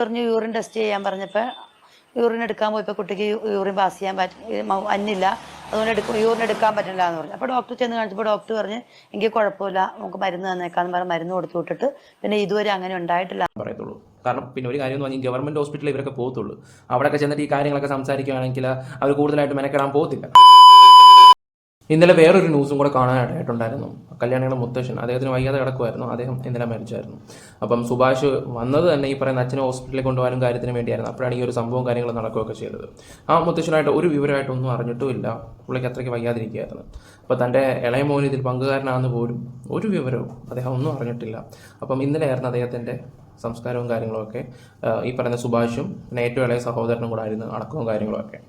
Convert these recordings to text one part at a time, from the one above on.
പറഞ്ഞു urine test ചെയ്യാൻ പറഞ്ഞപ്പോൾ യൂറിൻ എടുക്കാൻ പോയപ്പോൾ കുട്ടിക്ക് യൂറിൻ പാസ് ചെയ്യാൻ പറ്റ അന്നില്ല. അതുകൊണ്ട് എടുക്കും യൂറിൻ എടുക്കാൻ പറ്റില്ല എന്ന് പറഞ്ഞു. അപ്പോൾ ഡോക്ടർ ചെന്ന് കാണിച്ചപ്പോൾ ഡോക്ടർ പറഞ്ഞ് എനിക്ക് കുഴപ്പമില്ല നമുക്ക് മരുന്ന് തന്നേക്കാന്ന് പറഞ്ഞ് മരുന്ന് കൊടുത്തു വിട്ടിട്ട് പിന്നെ ഇതുവരെ അങ്ങനെ ഉണ്ടായിട്ടില്ല. പറയത്തുള്ളൂ. കാരണം പിന്നെ ഒരു കാര്യം എന്ന് പറഞ്ഞാൽ ഗവൺമെന്റ് ഹോസ്പിറ്റലിൽ ഇവരൊക്കെ പോകത്തുള്ളൂ. അവിടെയൊക്കെ ചെന്നിട്ട് ഈ കാര്യങ്ങളൊക്കെ സംസാരിക്കുകയാണെങ്കിൽ അവർ കൂടുതലായിട്ട് മെനക്കെടാൻ പോകത്തില്ല. ഇന്നലെ വേറൊരു ന്യൂസും കൂടെ കാണാനായിട്ടുണ്ടായിരുന്നു. കല്യാണിയുടെ മുത്തശ്ശൻ അദ്ദേഹത്തിന് വയ്യാതെ കിടക്കുമായിരുന്നു അദ്ദേഹം ഇന്നലെ മരിച്ചായിരുന്നു. അപ്പം സുഭാഷ് വന്നത് തന്നെ ഈ പറയുന്ന അച്ഛനെ ഹോസ്പിറ്റലിൽ കൊണ്ടുപോകാനും കാര്യത്തിന് വേണ്ടിയായിരുന്നു. അപ്പോഴാണ് ഈ ഒരു സംഭവം കാര്യങ്ങൾ നടക്കുകയൊക്കെ ചെയ്തത്. ആ മുത്തശ്ശനായിട്ട് ഒരു വിവരമായിട്ടൊന്നും അറിഞ്ഞിട്ടുമില്ല. പുള്ളിക്ക് അത്രയ്ക്ക് വയ്യാതിരിക്കുകയായിരുന്നു. അപ്പോൾ തന്റെ ഇളയ മോൻ ഇതിൽ പങ്കുകാരനാണെന്ന് പോലും ഒരു വിവരവും അദ്ദേഹം ഒന്നും അറിഞ്ഞിട്ടില്ല. അപ്പം ഇന്നലെ ആയിരുന്നു അദ്ദേഹത്തിന്റെ സംസ്കാരവും കാര്യങ്ങളൊക്കെ ഈ പറയുന്ന സുഭാഷും പിന്നെ ഏറ്റവും ഇളയ സഹോദരനും കൂടെ ആയിരുന്നു അടക്കവും കാര്യങ്ങളുമൊക്കെ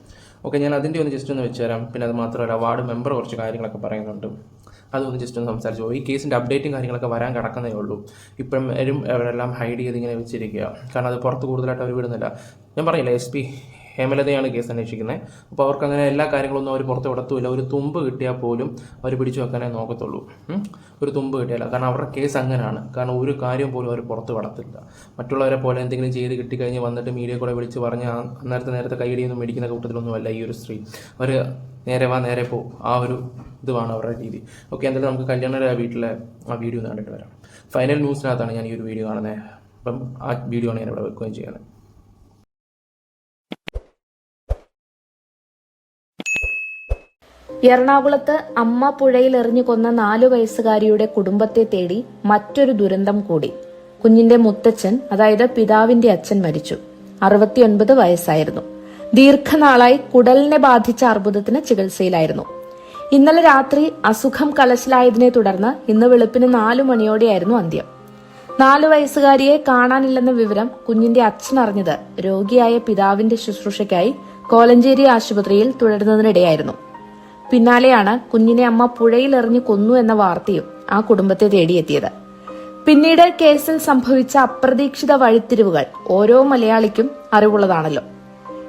ഓക്കെ ഞാൻ അതിന്റെ ഒന്ന് ജസ്റ്റ് ഒന്ന് വെച്ചുതരാം. പിന്നെ അത് മാത്രമല്ല വാർഡ് മെമ്പർ കുറച്ച് കാര്യങ്ങളൊക്കെ പറയുന്നുണ്ട്. അതൊന്ന് ജസ്റ്റ് ഒന്ന് സംസാരിച്ചു. ഈ കേസിന്റെ അപ്ഡേറ്റും കാര്യങ്ങളൊക്കെ വരാൻ കിടക്കുന്നേ ഉള്ളൂ. ഇപ്പം വരും അവരെല്ലാം ഹൈഡ് ചെയ്ത് ഇങ്ങനെ വെച്ചിരിക്കുക. കാരണം അത് പുറത്ത് കൂടുതലായിട്ട് അവർ വിടുന്നില്ല. ഞാൻ പറയില്ല എസ് പി ഹേമലതയാണ് കേസ് അന്വേഷിക്കുന്നത്. അപ്പോൾ അവർക്ക് അങ്ങനെ എല്ലാ കാര്യങ്ങളൊന്നും അവർ പുറത്ത് വിടത്തുമില്ല. ഒരു തുമ്പ് കിട്ടിയാൽ പോലും അവർ പിടിച്ചു വെക്കാനേ നോക്കത്തുള്ളൂ. ഒരു തുമ്പ് കിട്ടിയാൽ. കാരണം അവരുടെ കേസ് അങ്ങനെയാണ്. കാരണം ഒരു കാര്യം പോലും അവർ പുറത്ത് വിടത്തില്ല. മറ്റുള്ളവരെ പോലെ എന്തെങ്കിലും ചെയ്ത് കിട്ടിക്കഴിഞ്ഞ് വന്നിട്ട് മീഡിയ കൂടെ വിളിച്ച് പറഞ്ഞ് നേരത്തെ നേരത്തെ കൈയടിയൊന്നും മേടിക്കുന്ന കൂട്ടത്തിലൊന്നുമല്ല ഈ ഒരു സ്ത്രീ. അവർ നേരെ വാ നേരെ പോ. ആ ഒരു ഇതുമാണ് അവരുടെ രീതി. ഓക്കെ എന്തായാലും നമുക്ക് കല്യാണ വീട്ടിലെ ആ വീഡിയോ കണ്ടിട്ട് വരാം. ഫൈനൽ ന്യൂസിനകത്താണ് ഞാൻ ഈ ഒരു വീഡിയോ കാണുന്നത്. അപ്പം ആ വീഡിയോ ആണ് ഞാൻ ഇവിടെ വെക്കുകയും ചെയ്യുന്നത്. എറണാകുളത്ത് അമ്മ പുഴയിൽ എറിഞ്ഞു കൊന്ന നാലു വയസ്സുകാരിയുടെ കുടുംബത്തെ തേടി മറ്റൊരു ദുരന്തം കൂടി. കുഞ്ഞിന്റെ മുത്തച്ഛൻ അതായത് പിതാവിന്റെ അച്ഛൻ മരിച്ചു. അറുപത്തിയൊൻപത് വയസ്സായിരുന്നു. ദീർഘനാളായി കുടലിനെ ബാധിച്ച അർബുദത്തിന് ചികിത്സയിലായിരുന്നു. ഇന്നലെ രാത്രി അസുഖം കലശലായതിനെ തുടർന്ന് ഇന്ന് വെളുപ്പിന് നാലു മണിയോടെയായിരുന്നു അന്ത്യം. നാലു വയസ്സുകാരിയെ കാണാനില്ലെന്ന വിവരം കുഞ്ഞിന്റെ അച്ഛൻ അറിഞ്ഞത് രോഗിയായ പിതാവിന്റെ ശുശ്രൂഷയ്ക്കായി കോലഞ്ചേരി ആശുപത്രിയിൽ തുടരുന്നതിനിടെയായിരുന്നു. പിന്നാലെയാണ് കുഞ്ഞിനെ അമ്മ പുഴയിൽ എറിഞ്ഞു കൊന്നു എന്ന വാർത്തയും ആ കുടുംബത്തെ തേടിയെത്തിയത്. പിന്നീട് കേസിൽ സംഭവിച്ച അപ്രതീക്ഷിത വഴിത്തിരിവുകൾ ഓരോ മലയാളിക്കും അറിവുള്ളതാണല്ലോ.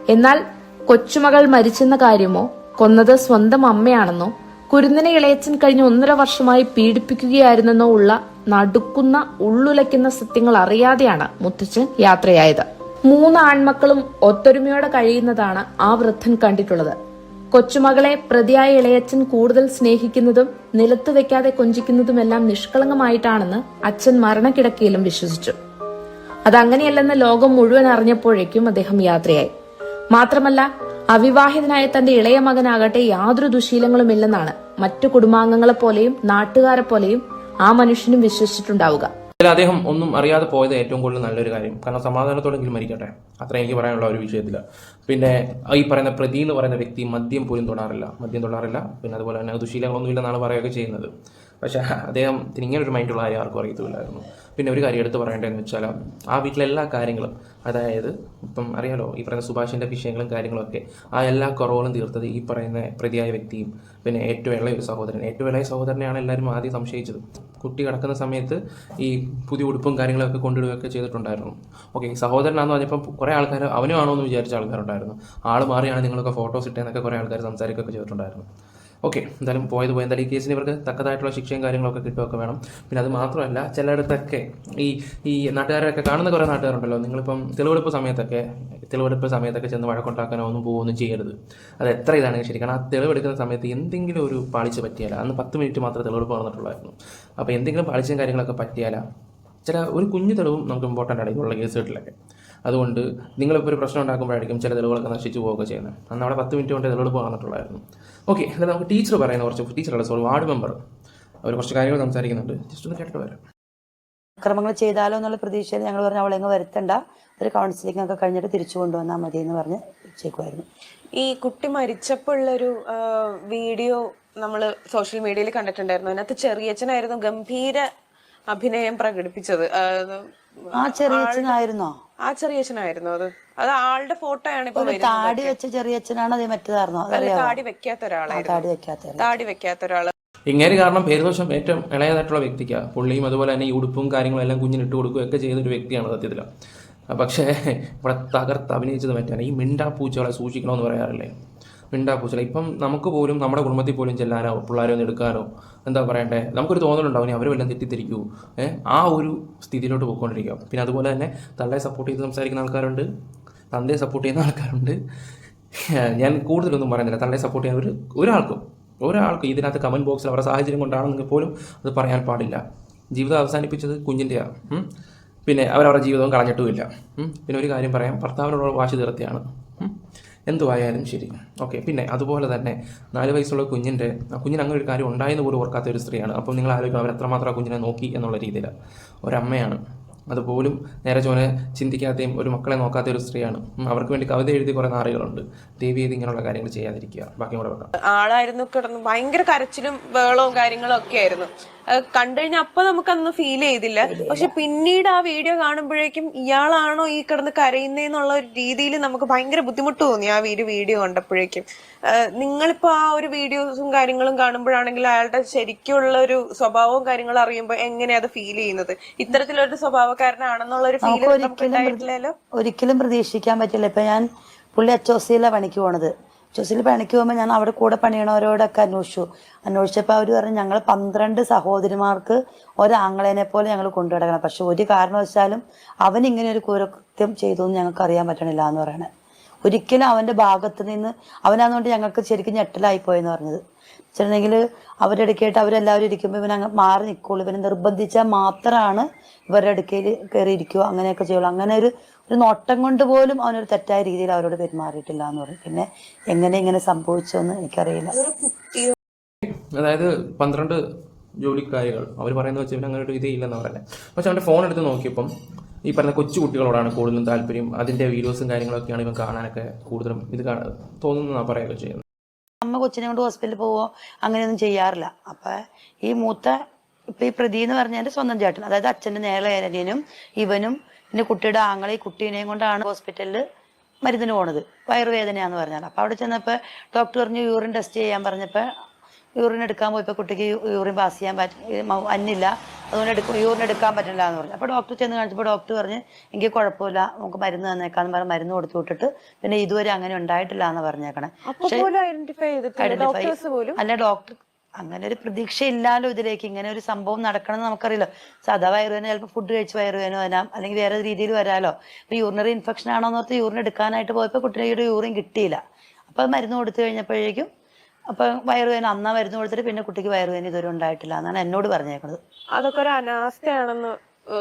എന്നാൽ കൊച്ചുമകൾ മരിച്ചെന്ന കാര്യമോ കൊന്നത് സ്വന്തം അമ്മയാണെന്നോ കുരുന്നിനെ ഇളയച്ചൻ കഴിഞ്ഞ ഒന്നര വർഷമായി പീഡിപ്പിക്കുകയായിരുന്നെന്നോ ഉള്ള നടുക്കുന്ന ഉള്ളുലയ്ക്കുന്ന സത്യങ്ങൾ അറിയാതെയാണ് മുത്തച്ഛൻ യാത്രയായത്. മൂന്ന് ആൺമക്കളും ഒത്തൊരുമയോടെ കഴിയുന്നതാണ് ആ വൃദ്ധൻ കണ്ടിട്ടുള്ളത്. കൊച്ചുമകളെ പ്രതിയായ ഇളയച്ചൻ കൂടുതൽ സ്നേഹിക്കുന്നതും നിലത്ത് വെക്കാതെ കൊഞ്ചിക്കുന്നതുമെല്ലാം നിഷ്കളങ്കമായിട്ടാണെന്ന് അച്ഛൻ മരണക്കിടക്കയിലും വിശ്വസിച്ചു. അതങ്ങനെയല്ലെന്ന് ലോകം മുഴുവൻ അറിഞ്ഞപ്പോഴേക്കും അദ്ദേഹം യാത്രയായി. മാത്രമല്ല അവിവാഹിതനായ തന്റെ ഇളയ മകനാകട്ടെ യാതൊരു ദുശീലങ്ങളുമില്ലെന്നാണ് മറ്റു കുടുംബാംഗങ്ങളെ പോലെയും നാട്ടുകാരെ പോലെയും ആ മനുഷ്യനും വിശ്വസിച്ചിട്ടുണ്ടാവുക. അദ്ദേഹം ഒന്നും അറിയാതെ പോയത് ഏറ്റവും കൂടുതൽ നല്ലൊരു കാര്യം. കാരണം സമാധാനത്തോടെങ്കിലും മരിക്കട്ടെ. അത്ര എനിക്ക് പറയാനുള്ള ഒരു വിഷയത്തില്ല പിന്നെ ഈ പറയുന്ന പ്രതി എന്ന് പറയുന്ന വ്യക്തി മദ്യം പോലും തൊടാറില്ല. മദ്യം തൊടാറില്ല. പിന്നെ അതുപോലെ തന്നെ ദുശീലങ്ങളൊന്നുമില്ലെന്നാണ് പറയുകയൊക്കെ ചെയ്യുന്നത്. പക്ഷേ അദ്ദേഹം ഇങ്ങനെ ഒരു മൈൻഡുള്ള കാര്യം ആർക്കും അറിയത്തുമില്ലായിരുന്നു. പിന്നെ ഒരു കാര്യം എടുത്ത് പറയേണ്ടതെന്ന് വെച്ചാൽ ആ വീട്ടിലെ എല്ലാ കാര്യങ്ങളും അതായത് ഇപ്പം അറിയാലോ ഈ പറയുന്ന സുഭാഷിന്റെ വിഷയങ്ങളും കാര്യങ്ങളൊക്കെ ആ എല്ലാ കുറവുകളും തീർത്തത് ഈ പറയുന്ന പ്രതിയായ വ്യക്തിയും പിന്നെ ഏറ്റവും ഇളയ ഒരു സഹോദരൻ. ഏറ്റവും ഇളയ സഹോദരനെയാണ് എല്ലാവരും ആദ്യം സംശയിച്ചത്. കുട്ടി കിടക്കുന്ന സമയത്ത് ഈ പുതിയ ഉടുപ്പും കാര്യങ്ങളൊക്കെ കൊണ്ടിടുകയൊക്കെ ചെയ്തിട്ടുണ്ടായിരുന്നു. ഓക്കെ ഈ സഹോദരനാന്ന് പറഞ്ഞപ്പം കുറേ ആൾക്കാർ അവനും ആണോ എന്ന് വിചാരിച്ച ആൾക്കാരുണ്ടായിരുന്നു. ആൾ മാറിയാണ് നിങ്ങളൊക്കെ ഫോട്ടോസ് ഇട്ടേന്നൊക്കെ കുറേ ആൾക്കാർ സംസാരിക്കുകയൊക്കെ ചെയ്തിട്ടുണ്ടായിരുന്നു. ഓക്കെ എന്തായാലും പോയത് പോയി. എന്തായാലും ഈ കേസിന് ഇവർക്ക് തക്കതായിട്ടുള്ള ശിക്ഷയും കാര്യങ്ങളൊക്കെ കിട്ടുകയൊക്കെ വേണം. പിന്നെ അത് മാത്രമല്ല ചിലയിടത്തൊക്കെ ഈ ഈ നാട്ടുകാരൊക്കെ കാണുന്ന കുറേ നാട്ടുകാരുണ്ടല്ലോ. നിങ്ങളിപ്പം തെളിവെടുപ്പ് സമയത്തൊക്കെ തെളിവെടുപ്പ് സമയത്തൊക്കെ ചെന്ന് വഴക്കുണ്ടാക്കാനോ ഒന്നും പോകുകയൊന്നും ചെയ്യരുത്. അത് എത്ര ഇതാണെങ്കിൽ ശരി? കാരണം ആ തെളിവെടുക്കുന്ന സമയത്ത് എന്തെങ്കിലും ഒരു പാളിച്ച പറ്റിയാല. അന്ന് പത്ത് മിനിറ്റ് മാത്രമേ തെളിവെടുപ്പ് നടന്നിട്ടുള്ളായിരുന്നു. അപ്പോൾ എന്തെങ്കിലും പാളിച്ചയും കാര്യങ്ങളൊക്കെ പറ്റിയാല? ചില ഒരു കുഞ്ഞു തെളിവും നമുക്ക് ഇമ്പോർട്ടന്റ് ആണ് ഇതുള്ള കേസുകളിലൊക്കെ അതുകൊണ്ട് നിങ്ങളിപ്പോൾ ഒരു പ്രശ്നം ഉണ്ടാക്കുമ്പോഴായിരിക്കും ചില തെളിവുകളൊക്കെ നശിച്ചു പോവുകയൊക്കെ ചെയ്യുന്നത്. അന്ന് അവിടെ പത്ത് മിനിറ്റ് കൊണ്ട് തെളിവെടുപ്പ് വന്നിട്ടുള്ളായിരുന്നു ഓക്കെ എന്നാൽ നമുക്ക് ടീച്ചർ പറയുന്ന കുറച്ച് ടീച്ചറുടെ സോറി വാർഡ് മെമ്പർ അവർ കുറച്ച് കാര്യങ്ങൾ സംസാരിക്കുന്നുണ്ട്. ജസ്റ്റ് ഒന്ന് കേട്ടിട്ട് വരാം. അക്രമങ്ങൾ ചെയ്താലോ എന്നുള്ള പ്രതീക്ഷയിൽ ഞങ്ങൾ പറഞ്ഞു അവളെങ്ങ് വരുത്തണ്ട. ഒരു കൗൺസിലിംഗ് ഒക്കെ കഴിഞ്ഞിട്ട് തിരിച്ചു കൊണ്ടുവന്നാൽ മതി എന്ന് പറഞ്ഞ് ചേക്കുമായിരുന്നു ഈ കുട്ടി മരിച്ചപ്പോഴുള്ളൊരു ഉള്ളൊരു വീഡിയോ നമ്മൾ സോഷ്യൽ മീഡിയയിൽ കണ്ടിട്ടുണ്ടായിരുന്നു. അതിനകത്ത് ചെറിയച്ഛനായിരുന്നു ഗംഭീര അഭിനയം പ്രകടിപ്പിച്ചത്. ആ, ചെറിയച്ഛനായിരുന്നോ ആ ചെറിയച്ഛനായിരുന്നു അത്. അത് ആളുടെ ഫോട്ടോയാണ് ഇപ്പൊ വരുന്നത്. താടി വെച്ച ചെറിയച്ഛനാണോ അതേ മറ്റേതായിരുന്നോ? അല്ല താടി വെക്കാത്ത ഒരാളാണ് ഒരാളായിരുന്നു താടി വെക്കാത്ത താടി വെക്കാത്ത ഒരാൾ. ഇങ്ങനെ കാരണം പേരുദോഷം ഏറ്റവും ഇളയതായിട്ടുള്ള വ്യക്തിക്കാണ് പുള്ളിയും അതുപോലെ തന്നെ ഈ ഉടുപ്പും കാര്യങ്ങളും എല്ലാം കുഞ്ഞിന് ഇട്ട് ചെയ്യുന്ന ചെയ്തൊരു വ്യക്തിയാണ് സത്യത്തിൽ പക്ഷേ ഇവിടെ തകർത്ത് അഭിനയിച്ചത് മറ്റാണ്. ഈ മിണ്ടാ പൂച്ചകളെ സൂക്ഷിക്കണമെന്ന് പറയാറില്ലേ? മിണ്ടാ പൂച്ചല ഇപ്പം നമുക്ക് പോലും നമ്മുടെ കുടുംബത്തിൽ പോലും ചെല്ലാനോ പിള്ളേരെ ഒന്ന് എടുക്കാനോ എന്താ പറയണ്ടേ? നമുക്കൊരു തോന്നലുണ്ടാവും ഇനി അവർ വല്ലതും തെറ്റിദ്ധരിക്കൂ. ആ ഒരു സ്ഥിതിയിലോട്ട് പോയിക്കൊണ്ടിരിക്കുക. പിന്നെ അതുപോലെ തന്നെ തള്ളയെ സപ്പോർട്ട് ചെയ്ത് സംസാരിക്കുന്ന ആൾക്കാരുണ്ട്. തന്തയെ സപ്പോർട്ട് ചെയ്യുന്ന ആൾക്കാരുണ്ട്. ഞാൻ കൂടുതലൊന്നും പറയുന്നില്ല. തള്ളയെ സപ്പോർട്ട് ചെയ്യാൻ ഒരു ഒരാൾക്കും ഒരാൾക്കും ഇതിനകത്ത് കമന്റ് ബോക്സിൽ അവരുടെ സാഹചര്യം കൊണ്ടാണെന്നെങ്കിൽ പോലും അത് പറയാൻ പാടില്ല. ജീവിതം അവസാനിപ്പിച്ചത് കുഞ്ഞിന്റെയാണ് പിന്നെ അവരവരുടെ ജീവിതവും കളഞ്ഞിട്ടുമില്ല. പിന്നെ ഒരു കാര്യം പറയാം. ഭർത്താവിനോട് വാശി തീർത്തിയാണ്. എന്തുവായാലും ശരി. ഓക്കെ പിന്നെ അതുപോലെ തന്നെ നാല് വയസ്സുള്ള കുഞ്ഞിന്റെ കുഞ്ഞിന് അങ്ങനെ ഒരു കാര്യം ഉണ്ടായെന്ന് പോലും ഓർക്കാത്ത ഒരു സ്ത്രീയാണ്. അപ്പോൾ നിങ്ങൾ ആലോചിക്കും അവർ എത്രമാത്രം ആ കുഞ്ഞിനെ നോക്കി എന്നുള്ള രീതിയിൽ ഒരമ്മയാണ്. അതുപോലും നേരെ ചോനെ ചിന്തിക്കാതെയും ഒരു മക്കളെ നോക്കാത്ത ഒരു സ്ത്രീയാണ്. അവർക്ക് വേണ്ടി കവിത എഴുതി കുറേ നാറികളുണ്ട്. ദേവി ചെയ്ത് ഇങ്ങനെയുള്ള കാര്യങ്ങൾ ചെയ്യാതിരിക്കുക. ബാക്കി കൂടെ ആളായിരുന്നു കിടന്നു ഭയങ്കര കരച്ചിലും വേളവും കാര്യങ്ങളും ഒക്കെ ആയിരുന്നു. കണ്ടു കഴിഞ്ഞാൽ അപ്പൊ നമുക്കന്ന് ഫീൽ ചെയ്തില്ല. പക്ഷെ പിന്നീട് ആ വീഡിയോ കാണുമ്പോഴേക്കും ഇയാളാണോ ഈ കിടന്ന് കരയുന്നേന്നുള്ള ഒരു രീതിയിൽ നമുക്ക് ഭയങ്കര ബുദ്ധിമുട്ട് തോന്നി ആ വീഡിയോ വീഡിയോ കണ്ടപ്പോഴേക്കും. നിങ്ങളിപ്പോ ആ ഒരു വീഡിയോസും കാര്യങ്ങളും കാണുമ്പോഴാണെങ്കിൽ അയാളുടെ ശരിക്കുള്ള ഒരു സ്വഭാവവും കാര്യങ്ങളും അറിയുമ്പോൾ എങ്ങനെയാ അത് ഫീൽ ചെയ്യുന്നത്? ഇത്തരത്തിലൊരു സ്വഭാവക്കാരനാണെന്നുള്ള ഒരു ഫീൽ ഒരിക്കലും പ്രതീക്ഷിക്കാൻ പറ്റില്ല. ഇപ്പൊ ഞാൻ പുള്ളി അച്ചോസിയിലാണ് പണിക്ക് പോണത്. സിയിൽ പണിക്ക് പോകുമ്പോൾ ഞാൻ അവിടെ കൂടെ പണിയണവരോടൊക്കെ അന്വേഷിച്ചു. അന്വേഷിച്ചപ്പോൾ അവർ പറഞ്ഞു ഞങ്ങൾ പന്ത്രണ്ട് സഹോദരിമാർക്ക് ഒരാങ്ങളേനെ പോലെ ഞങ്ങൾ കൊണ്ടുനടക്കണം പക്ഷെ ഒരു കാരണവശാലും അവൻ ഇങ്ങനെ ഒരു കുരകൃത്യം ചെയ്തു എന്ന് ഞങ്ങൾക്ക് അറിയാൻ പറ്റണില്ല എന്ന് പറയണേ. ഒരിക്കലും അവന്റെ ഭാഗത്ത് നിന്ന് അവനാന്നുകൊണ്ട് ഞങ്ങൾക്ക് ശരിക്കും ഞെട്ടലായി പോയെന്ന് പറഞ്ഞത്. വെച്ചിട്ടുണ്ടെങ്കിൽ അവരുടെ അടുക്കായിട്ട് അവരെല്ലാവരും ഇരിക്കുമ്പോൾ ഇവൻ അങ്ങ് മാറി നിൽക്കുള്ളൂ ഇവനെ നിർബന്ധിച്ചാൽ മാത്രമാണ് ഇവരുടെ അടുക്കയിൽ കയറി ഇരിക്കുക. അങ്ങനെയൊക്കെ ചെയ്യുള്ളൂ. അങ്ങനെ ഒരു ഒരു നോട്ടം കൊണ്ട് പോലും അവനൊരു തെറ്റായ രീതിയിൽ അവരോട് പെരുമാറിയിട്ടില്ല എന്ന് പറയും. പിന്നെ എങ്ങനെ ഇങ്ങനെ സംഭവിച്ചോന്ന് എനിക്കറിയില്ല. അതായത് പന്ത്രണ്ട് ജോലിക്കാരികൾ. അവർ പറയുന്നത് വെച്ചാൽ ഇവൻ അങ്ങനെ ഒരു ഇതേ ഇല്ലെന്ന് പറയുന്നത് പക്ഷെ അവന്റെ ഫോൺ എടുത്ത് നോക്കിയപ്പം ഈ പറഞ്ഞ കൊച്ചു കുട്ടികളോടാണ് കൂടുതലും താല്പര്യം. അതിന്റെ വീഡിയോസും കാര്യങ്ങളൊക്കെയാണ് ഇവൻ കാണാനൊക്കെ കൂടുതലും ഇത് കാണാൻ തോന്നുന്നതാണ് പറയുകയൊക്കെ ചെയ്യുന്നത്. അമ്മ കൊച്ചിനെ കൊണ്ട് ഹോസ്പിറ്റലിൽ പോവോ? അങ്ങനെയൊന്നും ചെയ്യാറില്ല. അപ്പൊ ഈ മൂത്ത ഇപ്പൊ ഈ പ്രതി എന്ന് പറഞ്ഞതിന്റെ സ്വന്തം ചേട്ടൻ അതായത് അച്ഛന്റെ നേരെ ഇവനും പിന്നെ കുട്ടിയുടെ ആങ്ങളെ കുട്ടീനെയും കൊണ്ടാണ് ഹോസ്പിറ്റലിൽ മരുന്നിന് പോണത്. വയറുവേദനയാന്ന് പറഞ്ഞാൽ അപ്പൊ അവിടെ ചെന്നപ്പോ ഡോക്ടർ പറഞ്ഞു യൂറിൻ ടെസ്റ്റ് ചെയ്യാൻ പറഞ്ഞപ്പോ യൂറിൻ എടുക്കാൻ പോയപ്പോൾ കുട്ടിക്ക് യൂറിൻ പാസ് ചെയ്യാൻ പറ്റ അന്നില്ല. അതുകൊണ്ട് എടുക്കും യൂറിൻ എടുക്കാൻ പറ്റില്ല എന്ന് പറഞ്ഞു. അപ്പോൾ ഡോക്ടർ ചെന്ന് കാണിച്ചപ്പോൾ ഡോക്ടർ പറഞ്ഞ് എനിക്ക് കുഴപ്പമില്ല. നമുക്ക് മരുന്ന് തന്നേക്കാന്ന് പറഞ്ഞ് മരുന്ന് കൊടുത്തു വിട്ടിട്ട് പിന്നെ ഇതുവരെ അങ്ങനെ ഉണ്ടായിട്ടില്ല എന്ന് പറഞ്ഞേക്കണേ. ഐഡന്റിഫൈ അല്ല ഡോക്ടർ അങ്ങനെ ഒരു പ്രതീക്ഷ ഇല്ലാലോ ഇതിലേക്ക്. ഇങ്ങനെ ഒരു സംഭവം നടക്കണം എന്ന് നമുക്കറിയില്ല. സാധാ വയറുവേന ചിലപ്പോൾ ഫുഡ് കഴിച്ച് വയറുവേന വരാം. അല്ലെങ്കിൽ വേറെ രീതിയിൽ വരാലോ. ഇപ്പൊ യൂറിനറി ഇൻഫെക്ഷൻ ആണോ എന്ന് ഓർത്ത് യൂറിൻ എടുക്കാനായിട്ട് പോയപ്പോൾ കുട്ടിയുടെ യൂറിൻ കിട്ടിയില്ല. അപ്പൊ മരുന്ന് കൊടുത്തു കഴിഞ്ഞപ്പോഴേക്കും അപ്പൊ വയറുവേദന അന്നാ മരുന്ന് കൊടുത്തിട്ട് പിന്നെ കുട്ടിക്ക് വയറുവേദന ഇതുവരെ ഉണ്ടായിട്ടില്ല എന്നാണ് എന്നോട് പറഞ്ഞേക്കുന്നത് അതൊക്കെ ഒരു അനാസ്ഥയാണെന്ന്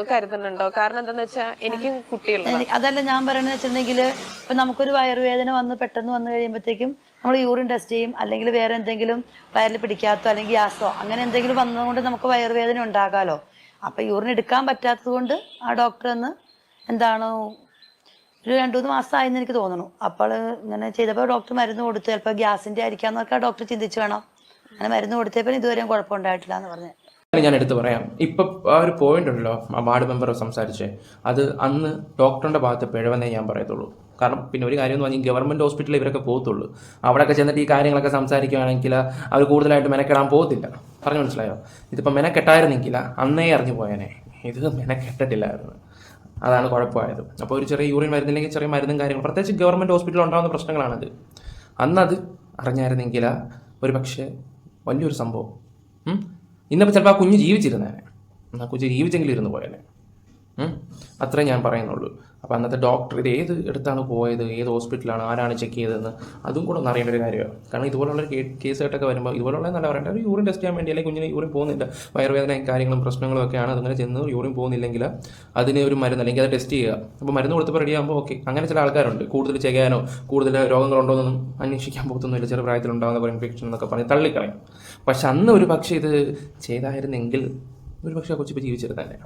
കരുതുന്നുണ്ടോ? കാരണം എന്താന്ന് വെച്ചാ എനിക്കും കുട്ടികളുണ്ട് അതല്ല ഞാൻ പറയണെന്ന് വെച്ചിട്ടുണ്ടെങ്കിൽ ഇപ്പൊ നമുക്കൊരു വയറുവേദന വന്ന് പെട്ടെന്ന് വന്നു കഴിയുമ്പോഴത്തേക്കും നമ്മൾ യൂറിൻ ടെസ്റ്റ് ചെയ്യും അല്ലെങ്കിൽ വേറെ എന്തെങ്കിലും വയറിൽ പിടിക്കാത്തോ അല്ലെങ്കിൽ ഗ്യാസോ അങ്ങനെ എന്തെങ്കിലും വന്നതുകൊണ്ട് നമുക്ക് വയറുവേദന ഉണ്ടാകാലോ. അപ്പൊ യൂറിൻ എടുക്കാൻ പറ്റാത്തത് കൊണ്ട് ആ ഡോക്ടർ എന്ന് എന്താണ് ഒരു രണ്ടു മൂന്ന് മാസമായെന്ന് എനിക്ക് തോന്നുന്നു. അപ്പോൾ ഇങ്ങനെ ചെയ്തപ്പോൾ ഡോക്ടർ മരുന്ന് കൊടുത്തു. ചിലപ്പോൾ ഗ്യാസിന്റെ ആയിരിക്കാന്നൊക്കെ ഡോക്ടർ ചിന്തിച്ചു വേണം. അങ്ങനെ മരുന്ന് കൊടുത്തപ്പോൾ ഇതുവരെയും കുഴപ്പമുണ്ടായിട്ടില്ല എന്ന് പറഞ്ഞു. ഞാൻ എടുത്ത് പറയാം. ഇപ്പം ആ ഒരു പോയിന്റ് ഉണ്ടല്ലോ ആ വാർഡ് മെമ്പർ സംസാരിച്ചേ. അത് അന്ന് ഡോക്ടറിന്റെ ഭാഗത്ത് പിഴവെന്നേ ഞാൻ പറയത്തുള്ളൂ. കാരണം പിന്നെ ഒരു കാര്യം എന്ന് പറഞ്ഞാൽ ഗവൺമെന്റ് ഹോസ്പിറ്റലിൽ ഇവരൊക്കെ പോകത്തുള്ളൂ. അവിടെയൊക്കെ ചെന്നിട്ട് ഈ കാര്യങ്ങളൊക്കെ സംസാരിക്കുകയാണെങ്കിൽ അവർ കൂടുതലായിട്ട് മെനക്കെടാൻ പോകത്തില്ല. പറഞ്ഞു മനസ്സിലായോ? ഇതിപ്പോൾ മെനക്കെട്ടായിരുന്നെങ്കിൽ അന്നേ അറിഞ്ഞു പോയേനെ. ഇത് മെനക്കെട്ടിട്ടില്ലായിരുന്നു അതാണ് കുഴപ്പമായത്. അപ്പോൾ ഒരു ചെറിയ യൂറിൻ വരുന്നില്ലെങ്കിൽ ചെറിയ മരുന്നും കാര്യങ്ങളും. പ്രത്യേകിച്ച് ഗവൺമെന്റ് ഹോസ്പിറ്റലിൽ ഉണ്ടാകുന്ന പ്രശ്നങ്ങളാണിത്. അന്നത് അറിഞ്ഞായിരുന്നെങ്കിൽ ഒരു പക്ഷേ വലിയൊരു സംഭവം? ഇന്നിപ്പോൾ ചിലപ്പോൾ ആ കുഞ്ഞ് ജീവിച്ചിരുന്നേനെ. ആ കുഞ്ഞ് ജീവിച്ചെങ്കിലും ഇരുന്ന് പോയേനെ? അത്രേ ഞാൻ പറയുന്നുള്ളൂ. അപ്പോൾ അന്നത്തെ ഡോക്ടർ ഇത് ഏത് എടുത്താണ് പോയത്? ഏത് ഹോസ്പിറ്റലാണ് ആരാണ് ചെക്ക് ചെയ്തതെന്ന്? അതും കൂടെ ഒന്ന് അറിയേണ്ട ഒരു കാര്യമാണ്. കാരണം ഇതുപോലുള്ള കേസായിട്ടൊക്കെ വരുമ്പോൾ ഇതുപോലുള്ള നല്ല പറയേണ്ട ഒരു യൂറിൻ ടെസ്റ്റ് ചെയ്യാൻ വേണ്ടി അല്ലെങ്കിൽ കുഞ്ഞിന് യൂറിൻ പോകുന്നില്ല. വയറുവേദനയും കാര്യങ്ങളും പ്രശ്നങ്ങളും ഒക്കെയാണ്. അതിങ്ങനെ ചെന്ന് യൂറിൻ പോകുന്നില്ലെങ്കിൽ അതിന് ഒരു മരുന്ന് അല്ലെങ്കിൽ അത് ടെസ്റ്റ് ചെയ്യുക. അപ്പോൾ മരുന്ന് കൊടുത്തപ്പോൾ റെഡി ആകുമ്പോൾ ഓക്കെ അങ്ങനെ ചില ആൾക്കാരുണ്ട്. കൂടുതൽ ചെയ്യാനോ കൂടുതൽ രോഗങ്ങളുണ്ടോ എന്നൊന്നും അന്വേഷിക്കാൻ പോകത്തൊന്നുമില്ല. ചെറു പ്രായത്തിലുണ്ടാകുന്ന കുറേ ഇൻഫെക്ഷൻ എന്നൊക്കെ പറഞ്ഞ് തള്ളിക്കളയും. പക്ഷെ അന്ന് ഒരു പക്ഷേ ഇത് ചെയ്തായിരുന്നെങ്കിൽ ഒരു പക്ഷേ കൊച്ചിപ്പോൾ ജീവിച്ചിരുന്നല്ലേ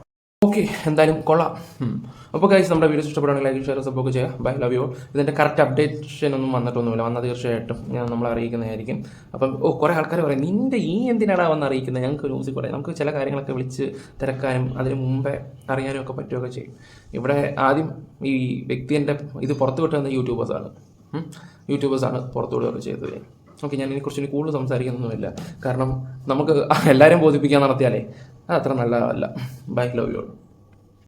ഓക്കെ എന്തായാലും കൊള്ളാം. അപ്പോൾ കഴിച്ച് നമ്മുടെ വീഡിയോസ് ഇഷ്ടപ്പെടുകയാണെങ്കിൽ ലൈക്ക് ഷെയർ സപ്പോർട്ട് ചെയ്യുക. ബൈ ലവ് യു ഇതിന്റെ കറക്റ്റ് അപ്ഡേഷൻ ഒന്നും വന്നിട്ടൊന്നുമില്ല. വന്നാൽ തീർച്ചയായിട്ടും ഞാൻ നമ്മൾ അറിയിക്കുന്നതായിരിക്കും. അപ്പം ഓ കുറേ ആൾക്കാർ പറയും നിന്റെ ഈ എന്തിനാണ് വന്ന് അറിയിക്കുന്നത് ഞങ്ങൾക്ക് ന്യൂസിൽ കൂടെ നമുക്ക് ചില കാര്യങ്ങളൊക്കെ വിളിച്ച് തിരക്കാനും അതിന് മുമ്പേ അറിയാനും ഒക്കെ പറ്റുകയൊക്കെ ചെയ്യും. ഇവിടെ ആദ്യം ഈ വ്യക്തിന്റെ ഇത് പുറത്തു വിട്ടുവന്ന യൂട്യൂബേഴ്സാണ് യൂട്യൂബേഴ്സാണ് പുറത്തു വിടുകയൊക്കെ ചെയ്തത്. ഓക്കെ ഞാൻ ഇതിനെക്കുറിച്ച് കൂടുതൽ സംസാരിക്കുന്നൊന്നുമില്ല. കാരണം നമുക്ക് എല്ലാവരും ബോധിപ്പിക്കാൻ നടത്തിയാലേ അത് അത്ര നല്ലതല്ല ബൈ ലവ് യു